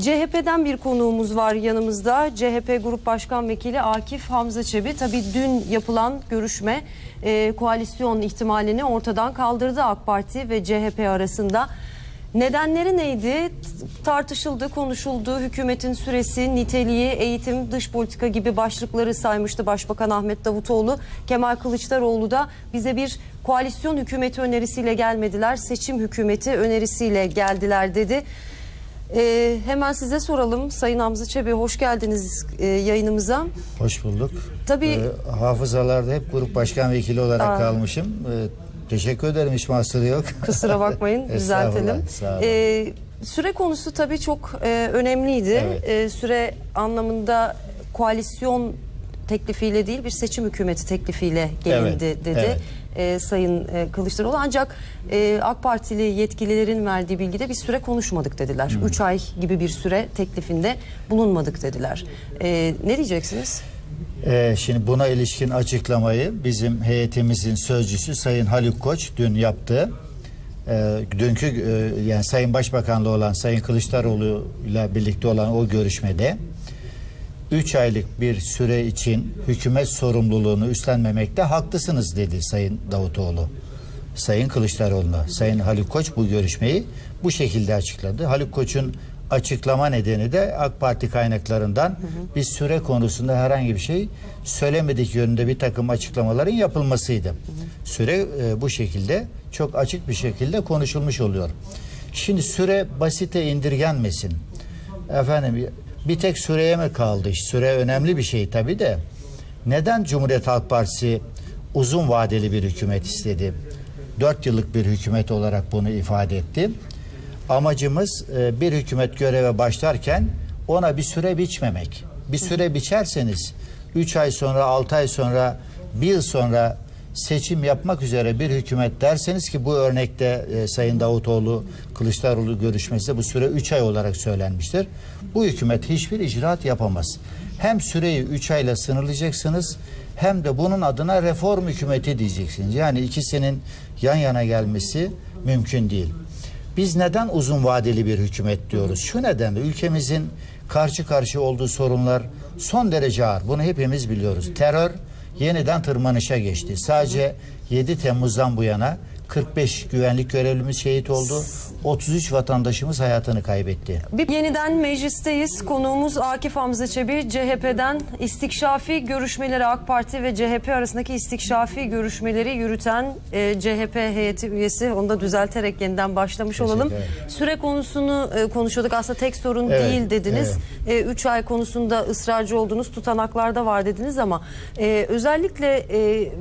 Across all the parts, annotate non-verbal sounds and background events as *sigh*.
CHP'den bir konuğumuz var yanımızda. CHP Grup Başkan Vekili Akif Hamza Çebi. Tabii dün yapılan görüşme e, koalisyon ihtimalini ortadan kaldırdı AK Parti ve CHP arasında. Nedenleri neydi? Tartışıldı, konuşuldu. Hükümetin süresi, niteliği, eğitim, dış politika gibi başlıkları saymıştı Başbakan Ahmet Davutoğlu. Kemal Kılıçdaroğlu da bize bir koalisyon hükümeti önerisiyle gelmediler. Seçim hükümeti önerisiyle geldiler dedi. Ee, hemen size soralım. Sayın Hamza Çebi hoş geldiniz e, yayınımıza. Hoş bulduk. Tabii- Ee, hafızalarda hep grup başkan vekili olarak Aa. kalmışım. Ee, teşekkür ederim hiç mahsuru yok. *laughs* Kusura bakmayın *laughs* düzeltelim. Ee, süre konusu tabii çok e, önemliydi. Evet. Ee, süre anlamında koalisyon teklifiyle değil bir seçim hükümeti teklifiyle gelindi Evet, dedi. evet. e, Sayın e, Kılıçdaroğlu ancak e, AK Partili yetkililerin verdiği bilgide bir süre konuşmadık dediler. 3 ay gibi bir süre teklifinde bulunmadık dediler. E, ne diyeceksiniz? Ee, şimdi buna ilişkin açıklamayı bizim heyetimizin sözcüsü Sayın Haluk Koç dün yaptı. Ee, dünkü e, yani Sayın Başbakanlı olan Sayın Kılıçdaroğlu ile birlikte olan o görüşmede 3 aylık bir süre için hükümet sorumluluğunu üstlenmemekte haklısınız dedi Sayın Davutoğlu. Sayın Kılıçdaroğlu'na. Sayın Haluk Koç bu görüşmeyi bu şekilde açıkladı. Haluk Koç'un açıklama nedeni de AK Parti kaynaklarından bir süre konusunda herhangi bir şey söylemedik yönünde bir takım açıklamaların yapılmasıydı. Süre e, bu şekilde çok açık bir şekilde konuşulmuş oluyor. Şimdi süre basite indirgenmesin. Efendim bir tek süreye mi kaldı? Süre önemli bir şey tabii de. Neden Cumhuriyet Halk Partisi uzun vadeli bir hükümet istedi? Dört yıllık bir hükümet olarak bunu ifade etti. Amacımız e, bir hükümet göreve başlarken ona bir süre biçmemek. Bir süre biçerseniz 3 ay sonra, 6 ay sonra, bir yıl sonra seçim yapmak üzere bir hükümet derseniz ki bu örnekte e, Sayın Davutoğlu Kılıçdaroğlu görüşmesinde bu süre 3 ay olarak söylenmiştir. Bu hükümet hiçbir icraat yapamaz. Hem süreyi 3 ayla sınırlayacaksınız hem de bunun adına reform hükümeti diyeceksiniz. Yani ikisinin yan yana gelmesi mümkün değil. Biz neden uzun vadeli bir hükümet diyoruz? Şu nedenle ülkemizin karşı karşıya olduğu sorunlar son derece ağır. Bunu hepimiz biliyoruz. Terör yeniden tırmanışa geçti. Sadece 7 Temmuz'dan bu yana 45 güvenlik görevlimiz şehit oldu. 33 vatandaşımız hayatını kaybetti. Bir yeniden meclisteyiz. Konuğumuz Akif Hamza Çebi. CHP'den istikşafi görüşmeleri AK Parti ve CHP arasındaki istikşafi görüşmeleri yürüten e, CHP heyeti üyesi. Onu da düzelterek yeniden başlamış olalım. ederim. Süre konusunu e, konuşuyorduk. Aslında tek sorun Evet, değil dediniz. 3 ay konusunda ısrarcı oldunuz. Tutanaklarda var dediniz ama e, özellikle e,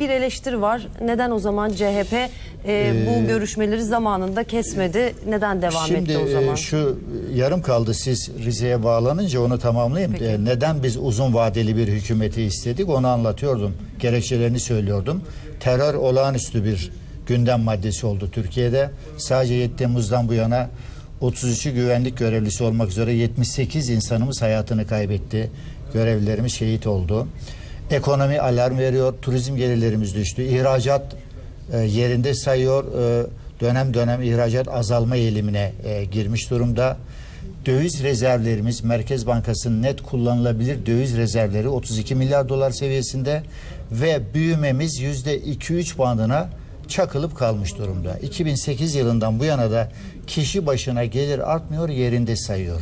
bir eleştiri var. Neden o zaman CHP e, bu görüşmeleri zamanında kesmedi? Neden devam Şimdi etti o zaman? e, şu yarım kaldı siz Rize'ye bağlanınca onu tamamlayayım. Peki. E, Neden biz uzun vadeli bir hükümeti istedik onu anlatıyordum. Gerekçelerini söylüyordum. Terör olağanüstü bir gündem maddesi oldu Türkiye'de. Sadece 7 Temmuz'dan bu yana 33'ü güvenlik görevlisi olmak üzere 78 insanımız hayatını kaybetti. Görevlilerimiz şehit oldu. Ekonomi alarm veriyor. Turizm gelirlerimiz düştü. İhracat e, yerinde sayıyor. E, dönem dönem ihracat azalma eğilimine e, girmiş durumda. Döviz rezervlerimiz Merkez Bankası'nın net kullanılabilir döviz rezervleri 32 milyar dolar seviyesinde ve büyümemiz yüzde 2-3 bandına çakılıp kalmış durumda. 2008 yılından bu yana da kişi başına gelir artmıyor yerinde sayıyor.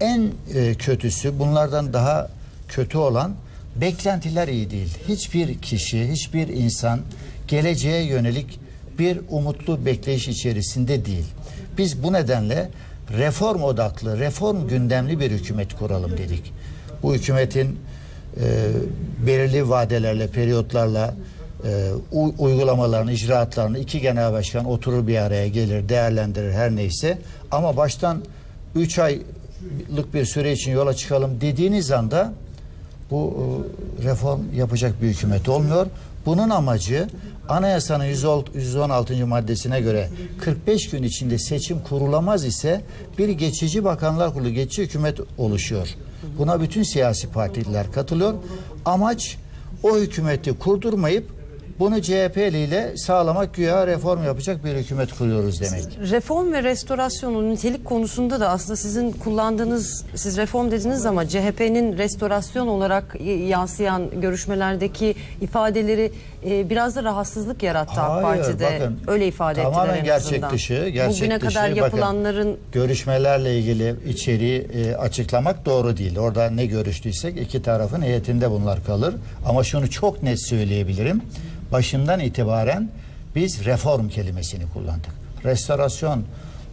En e, kötüsü bunlardan daha kötü olan beklentiler iyi değil. Hiçbir kişi, hiçbir insan geleceğe yönelik bir umutlu bekleyiş içerisinde değil. Biz bu nedenle reform odaklı, reform gündemli bir hükümet kuralım dedik. Bu hükümetin e, belirli vadelerle, periyotlarla e, uygulamalarını, icraatlarını iki genel başkan oturur bir araya gelir, değerlendirir her neyse. Ama baştan 3 aylık bir süre için yola çıkalım dediğiniz anda bu e, reform yapacak bir hükümet olmuyor. Bunun amacı anayasanın 116. maddesine göre 45 gün içinde seçim kurulamaz ise bir geçici bakanlar kurulu, geçici hükümet oluşuyor. Buna bütün siyasi partiler katılıyor. Amaç o hükümeti kurdurmayıp Bunu CHP'liyle sağlamak güya reform yapacak bir hükümet kuruyoruz demek. Reform ve restorasyonun nitelik konusunda da aslında sizin kullandığınız, siz reform dediniz ama CHP'nin restorasyon olarak yansıyan görüşmelerdeki ifadeleri e, biraz da rahatsızlık yarattı AK Hayır, Parti'de. bakın, Öyle ifade ettiler tamamen en gerçek dışı, gerçek Bugüne dışı. kadar Bakın, yapılanların görüşmelerle ilgili içeriği e, açıklamak doğru değil. Orada ne görüştüysek iki tarafın heyetinde bunlar kalır. Ama şunu çok net söyleyebilirim. Başından itibaren biz reform kelimesini kullandık. Restorasyon,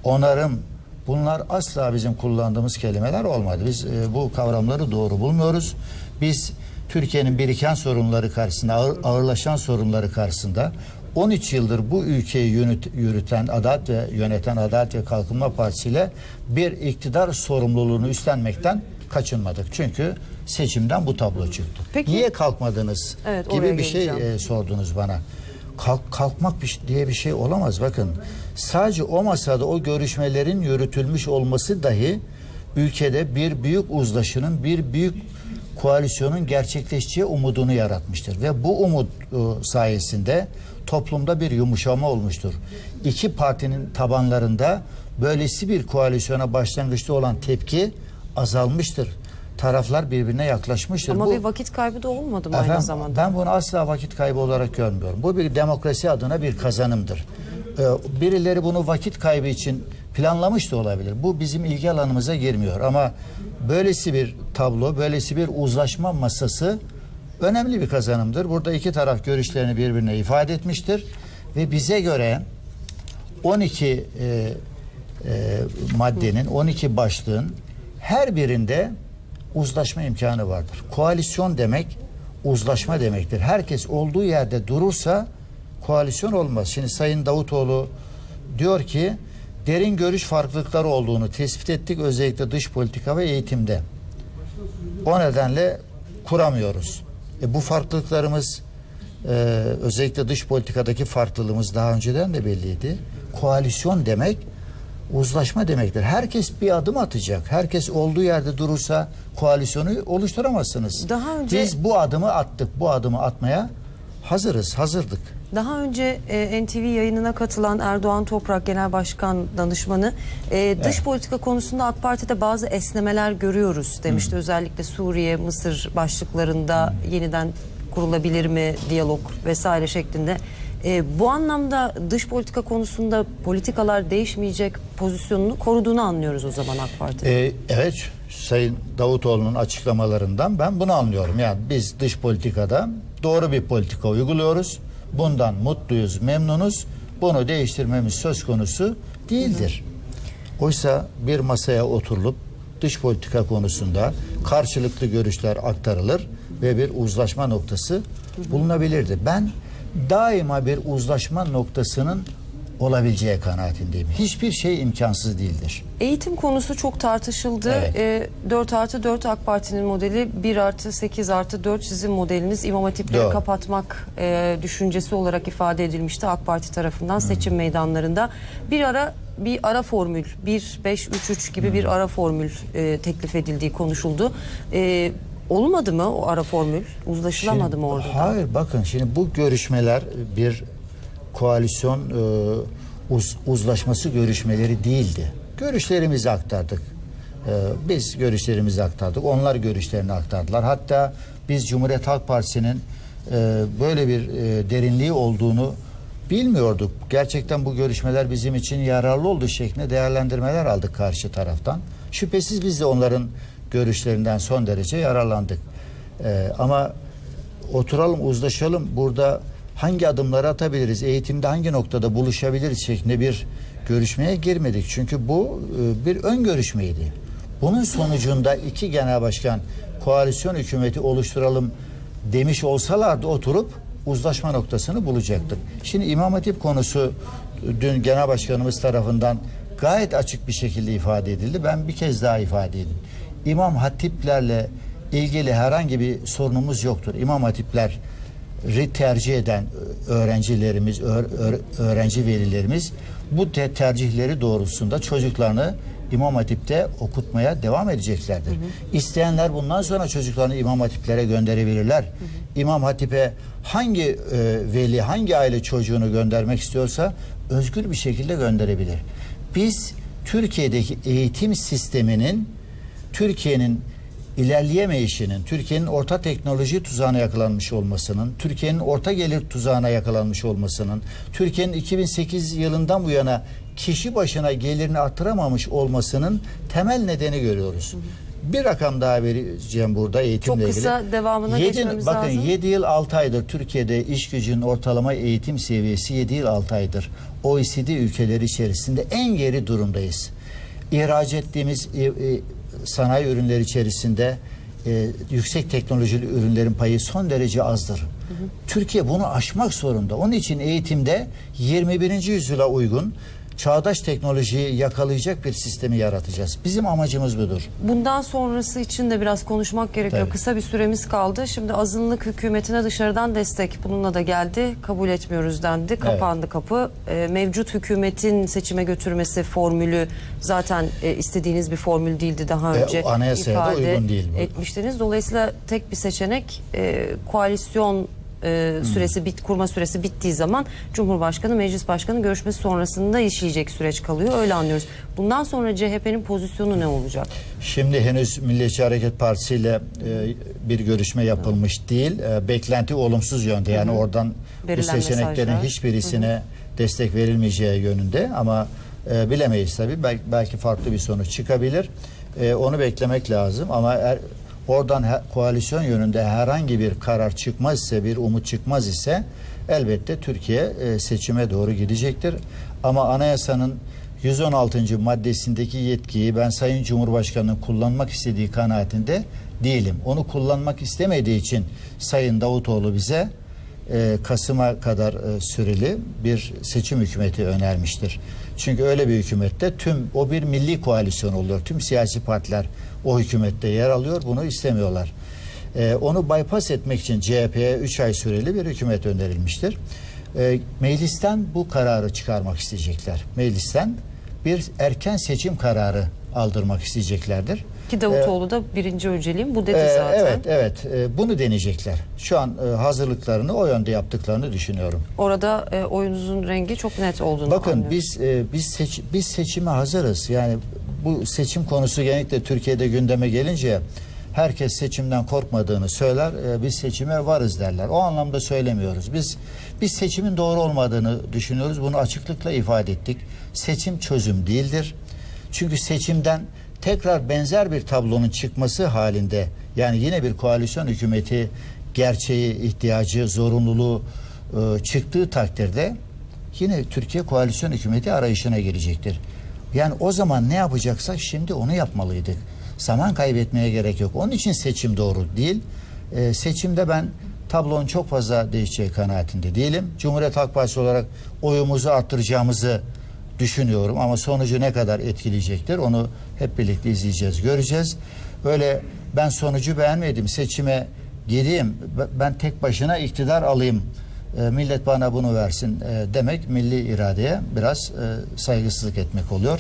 onarım bunlar asla bizim kullandığımız kelimeler olmadı. Biz e, bu kavramları doğru bulmuyoruz. Biz Türkiye'nin biriken sorunları karşısında, ağır, ağırlaşan sorunları karşısında 13 yıldır bu ülkeyi yürüt, yürüten Adalet ve yöneten Adalet ve Kalkınma Partisi ile bir iktidar sorumluluğunu üstlenmekten kaçınmadık. Çünkü seçimden bu tablo çıktı. Peki- Niye kalkmadınız Evet, gibi bir şey e, sordunuz bana. Kalk, kalkmak bir, şey- diye bir şey olamaz. Bakın sadece o masada o görüşmelerin yürütülmüş olması dahi ülkede bir büyük uzlaşının, bir büyük koalisyonun gerçekleşeceği umudunu yaratmıştır. Ve bu umut e, sayesinde toplumda bir yumuşama olmuştur. İki partinin tabanlarında böylesi bir koalisyona başlangıçta olan tepki azalmıştır. Taraflar birbirine yaklaşmıştır. ama Bu- bir vakit kaybı da olmadı mı aynı Efendim, zamanda? Ben bunu asla vakit kaybı olarak görmüyorum. Bu bir demokrasi adına bir kazanımdır. Ee, birileri bunu vakit kaybı için planlamış da olabilir. Bu bizim ilgi alanımıza girmiyor. Ama böylesi bir tablo, böylesi bir uzlaşma masası önemli bir kazanımdır. Burada iki taraf görüşlerini birbirine ifade etmiştir. Ve bize göre 12 e, e, maddenin, 12 başlığın her birinde uzlaşma imkanı vardır. Koalisyon demek uzlaşma demektir. Herkes olduğu yerde durursa koalisyon olmaz. Şimdi Sayın Davutoğlu diyor ki derin görüş farklılıkları olduğunu tespit ettik özellikle dış politika ve eğitimde. O nedenle kuramıyoruz. E, bu farklılıklarımız e, özellikle dış politikadaki farklılığımız daha önceden de belliydi. Koalisyon demek uzlaşma demektir. Herkes bir adım atacak. Herkes olduğu yerde durursa koalisyonu oluşturamazsınız. Daha önce- Biz bu adımı attık. Bu adımı atmaya hazırız. Hazırdık. Daha önce e, NTV yayınına katılan Erdoğan Toprak Genel Başkan Danışmanı e, dış politika konusunda AK Parti'de bazı esnemeler görüyoruz demişti. Özellikle Suriye, Mısır başlıklarında yeniden kurulabilir mi diyalog vesaire şeklinde. E, bu anlamda dış politika konusunda politikalar değişmeyecek pozisyonunu koruduğunu anlıyoruz o zaman AK Parti. Ee, evet Sayın Davutoğlu'nun açıklamalarından ben bunu anlıyorum. Yani biz dış politikada doğru bir politika uyguluyoruz. Bundan mutluyuz, memnunuz. Bunu değiştirmemiz söz konusu değildir. Oysa bir masaya oturulup dış politika konusunda karşılıklı görüşler aktarılır ve bir uzlaşma noktası bulunabilirdi. Ben daima bir uzlaşma noktasının olabileceği kanaatindeyim. Hiçbir şey imkansız değildir. Eğitim konusu çok tartışıldı. Evet. E, 4 artı 4 AK Parti'nin modeli, 1 artı 8 artı 4 sizin modeliniz. İmam Hatipleri Doğru. kapatmak e, düşüncesi olarak ifade edilmişti AK Parti tarafından seçim meydanlarında. Bir ara bir ara formül 1 5 3 3 gibi bir ara formül e, teklif edildiği konuşuldu. E, olmadı mı o ara formül? Uzlaşılamadı Şimdi- mı orada? da? Hayır bakın şimdi bu görüşmeler bir koalisyon e, uz- uzlaşması görüşmeleri değildi. Görüşlerimizi aktardık. E, biz görüşlerimizi aktardık. Onlar görüşlerini aktardılar. Hatta biz Cumhuriyet Halk Partisi'nin e, böyle bir e, derinliği olduğunu bilmiyorduk. Gerçekten bu görüşmeler bizim için yararlı oldu şeklinde değerlendirmeler aldık karşı taraftan. Şüphesiz biz de onların görüşlerinden son derece yararlandık. E, ama oturalım uzlaşalım. Burada hangi adımları atabiliriz? Eğitimde hangi noktada buluşabiliriz şeklinde bir görüşmeye girmedik. Çünkü bu e, bir ön görüşmeydi. Bunun sonucunda iki genel başkan koalisyon hükümeti oluşturalım demiş olsalardı oturup uzlaşma noktasını bulacaktık. Şimdi İmam Hatip konusu dün genel başkanımız tarafından gayet açık bir şekilde ifade edildi. Ben bir kez daha ifade edeyim İmam Hatiplerle ilgili herhangi bir sorunumuz yoktur. İmam hatipleri tercih eden öğrencilerimiz, öğ- öğ- öğrenci velilerimiz bu te- tercihleri doğrultusunda çocuklarını İmam Hatip'te okutmaya devam edeceklerdir. İsteyenler bundan sonra çocuklarını İmam Hatiplere gönderebilirler. İmam Hatip'e hangi e, veli, hangi aile çocuğunu göndermek istiyorsa özgür bir şekilde gönderebilir. Biz Türkiye'deki eğitim sisteminin Türkiye'nin ilerleyemeyişinin, Türkiye'nin orta teknoloji tuzağına yakalanmış olmasının, Türkiye'nin orta gelir tuzağına yakalanmış olmasının, Türkiye'nin 2008 yılından bu yana kişi başına gelirini artıramamış olmasının temel nedeni görüyoruz. Bir rakam daha vereceğim burada eğitimle Çok ilgili. kısa devamına Yedi- geçmemiz bakın, lazım. 7 yıl 6 aydır Türkiye'de iş gücünün ortalama eğitim seviyesi 7 yıl 6 aydır. OECD ülkeleri içerisinde en geri durumdayız. İhraç ettiğimiz e, e, sanayi ürünleri içerisinde e, yüksek teknolojili ürünlerin payı son derece azdır. Türkiye bunu aşmak zorunda. Onun için eğitimde 21. yüzyıla uygun çağdaş teknolojiyi yakalayacak bir sistemi yaratacağız. Bizim amacımız budur. Bundan sonrası için de biraz konuşmak gerekiyor. Tabii. Kısa bir süremiz kaldı. Şimdi azınlık hükümetine dışarıdan destek bununla da geldi. Kabul etmiyoruz dendi. Kapandı kapı. Ee, mevcut hükümetin seçime götürmesi formülü zaten e, istediğiniz bir formül değildi daha E, önce. o anayasaya da uygun değil bu. etmiştiniz. Dolayısıyla tek bir seçenek e, koalisyon e, süresi bit kurma süresi bittiği zaman Cumhurbaşkanı Meclis Başkanı görüşmesi sonrasında işleyecek süreç kalıyor. Öyle anlıyoruz. Bundan sonra CHP'nin pozisyonu ne olacak? Şimdi henüz Milliyetçi Hareket Partisi ile e, bir görüşme yapılmış değil. E, beklenti olumsuz yönde. Yani oradan Verilen bu seçeneklerin mesajlar. hiçbirisine destek verilmeyeceği yönünde ama e, bilemeyiz tabii. Belki, belki farklı bir sonuç çıkabilir. E, onu beklemek lazım ama er, oradan he- koalisyon yönünde herhangi bir karar çıkmaz ise, bir umut çıkmaz ise elbette Türkiye e, seçime doğru gidecektir. Ama anayasanın 116. maddesindeki yetkiyi ben Sayın Cumhurbaşkanı'nın kullanmak istediği kanaatinde değilim. Onu kullanmak istemediği için Sayın Davutoğlu bize e, Kasım'a kadar e, süreli bir seçim hükümeti önermiştir. Çünkü öyle bir hükümette tüm o bir milli koalisyon oluyor. Tüm siyasi partiler o hükümette yer alıyor. Bunu istemiyorlar. E, onu bypass etmek için CHP'ye 3 ay süreli bir hükümet önerilmiştir. Meclisten bu kararı çıkarmak isteyecekler. Meclisten bir erken seçim kararı aldırmak isteyeceklerdir. Ki Davutoğlu da birinci önceliğim bu dedi Ee, zaten. evet, evet. Ee, bunu deneyecekler. Şu an e, hazırlıklarını o yönde yaptıklarını düşünüyorum. Orada e, oyunuzun rengi çok net olduğunu Bakın anlıyorum. biz e, biz seç, biz seçime hazırız. Yani bu seçim konusu genellikle Türkiye'de gündeme gelince herkes seçimden korkmadığını söyler. e, biz seçime varız derler. O anlamda söylemiyoruz. Biz biz seçimin doğru olmadığını düşünüyoruz. Bunu açıklıkla ifade ettik. Seçim çözüm değildir. Çünkü seçimden tekrar benzer bir tablonun çıkması halinde yani yine bir koalisyon hükümeti gerçeği, ihtiyacı, zorunluluğu e, çıktığı takdirde yine Türkiye koalisyon hükümeti arayışına girecektir. Yani o zaman ne yapacaksak şimdi onu yapmalıydık. Zaman kaybetmeye gerek yok. Onun için seçim doğru değil. E, seçimde ben tablonun çok fazla değişeceği kanaatinde değilim. Cumhuriyet Halk Partisi olarak oyumuzu arttıracağımızı düşünüyorum ama sonucu ne kadar etkileyecektir onu hep birlikte izleyeceğiz, göreceğiz. Böyle ben sonucu beğenmedim, seçime gireyim, ben tek başına iktidar alayım, e, millet bana bunu versin e, demek milli iradeye biraz e, saygısızlık etmek oluyor.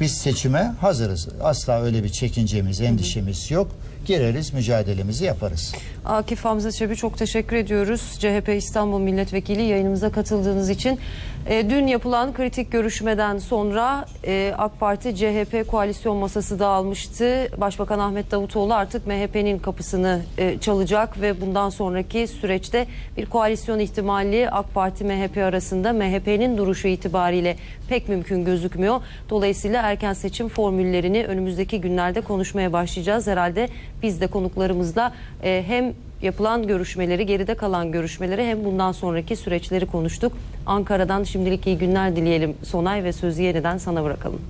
Biz seçime hazırız. Asla öyle bir çekincemiz, endişemiz yok. Gireriz, mücadelemizi yaparız. Akif Hamza Çebi çok teşekkür ediyoruz. CHP İstanbul Milletvekili yayınımıza katıldığınız için. E, dün yapılan kritik görüşmeden sonra e, AK Parti CHP koalisyon masası dağılmıştı. Başbakan Ahmet Davutoğlu artık MHP'nin kapısını e, çalacak ve bundan sonraki süreçte bir koalisyon ihtimali AK Parti MHP arasında MHP'nin duruşu itibariyle pek mümkün gözükmüyor. Dolayısıyla erken seçim formüllerini önümüzdeki günlerde konuşmaya başlayacağız. Herhalde biz de konuklarımızla e, hem yapılan görüşmeleri, geride kalan görüşmeleri hem bundan sonraki süreçleri konuştuk. Ankara'dan şimdilik iyi günler dileyelim Sonay ve sözü yeniden sana bırakalım.